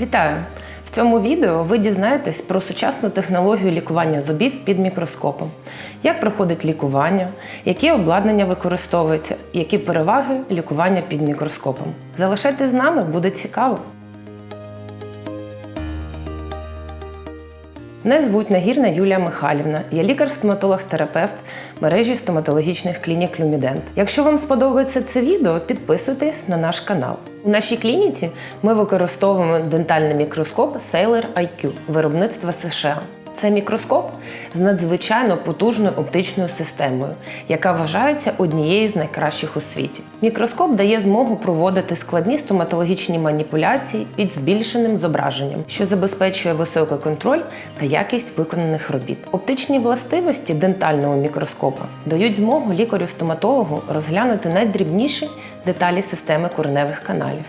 Вітаю! В цьому відео ви дізнаєтесь про сучасну технологію лікування зубів під мікроскопом, як проходить лікування, які обладнання використовуються, які переваги лікування під мікроскопом. Залишайтесь з нами, буде цікаво. Мене звуть Нагірна Юлія Михайлівна. Я лікар-стоматолог-терапевт мережі стоматологічних клінік Люмідент. Якщо вам сподобається це відео, підписуйтесь на наш канал. У нашій клініці ми використовуємо дентальний мікроскоп Sailor IQ виробництва США. Це мікроскоп з надзвичайно потужною оптичною системою, яка вважається однією з найкращих у світі. Мікроскоп дає змогу проводити складні стоматологічні маніпуляції під збільшеним зображенням, що забезпечує високий контроль та якість виконаних робіт. Оптичні властивості дентального мікроскопа дають змогу лікарю-стоматологу розглянути найдрібніші деталі системи кореневих каналів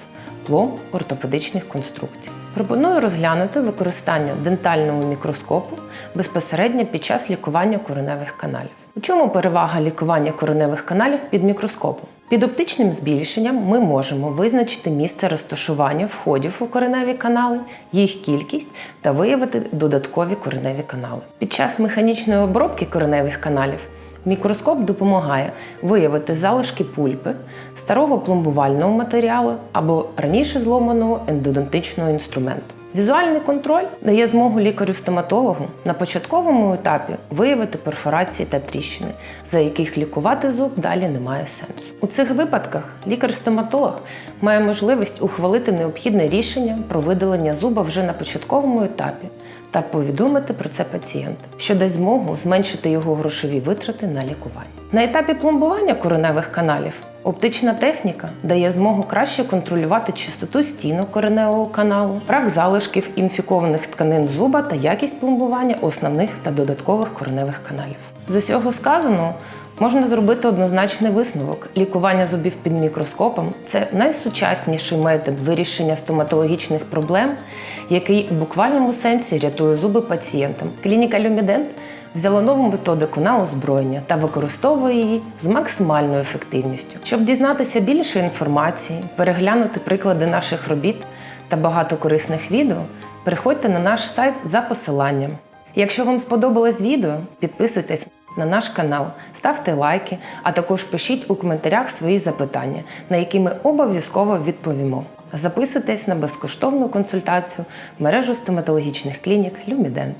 пломб ортопедичних конструкцій. Пропоную розглянути використання дентального мікроскопу безпосередньо під час лікування кореневих каналів. У чому перевага лікування кореневих каналів під мікроскопом? Під оптичним збільшенням ми можемо визначити місце розташування входів у кореневі канали, їх кількість та виявити додаткові кореневі канали. Під час механічної обробки кореневих каналів Мікроскоп допомагає виявити залишки пульпи, старого пломбувального матеріалу або раніше зломаного ендодонтичного інструменту. Візуальний контроль дає змогу лікарю-стоматологу на початковому етапі виявити перфорації та тріщини, за яких лікувати зуб далі немає сенсу. У цих випадках лікар-стоматолог має можливість ухвалити необхідне рішення про видалення зуба вже на початковому етапі та повідомити про це пацієнта, що дасть змогу зменшити його грошові витрати на лікування. На етапі пломбування кореневих каналів оптична техніка дає змогу краще контролювати чистоту стінок кореневого каналу, рак залишків інфікованих тканин зуба та якість пломбування основних та додаткових кореневих каналів. З усього сказаного Можна зробити однозначний висновок. Лікування зубів під мікроскопом це найсучасніший метод вирішення стоматологічних проблем, який у буквальному сенсі рятує зуби пацієнтам. Клініка Люмідент взяла нову методику на озброєння та використовує її з максимальною ефективністю. Щоб дізнатися більше інформації, переглянути приклади наших робіт та багато корисних відео, переходьте на наш сайт за посиланням. Якщо вам сподобалось відео, підписуйтесь на наш канал, ставте лайки, а також пишіть у коментарях свої запитання, на які ми обов'язково відповімо. Записуйтесь на безкоштовну консультацію в мережу стоматологічних клінік Люмідент.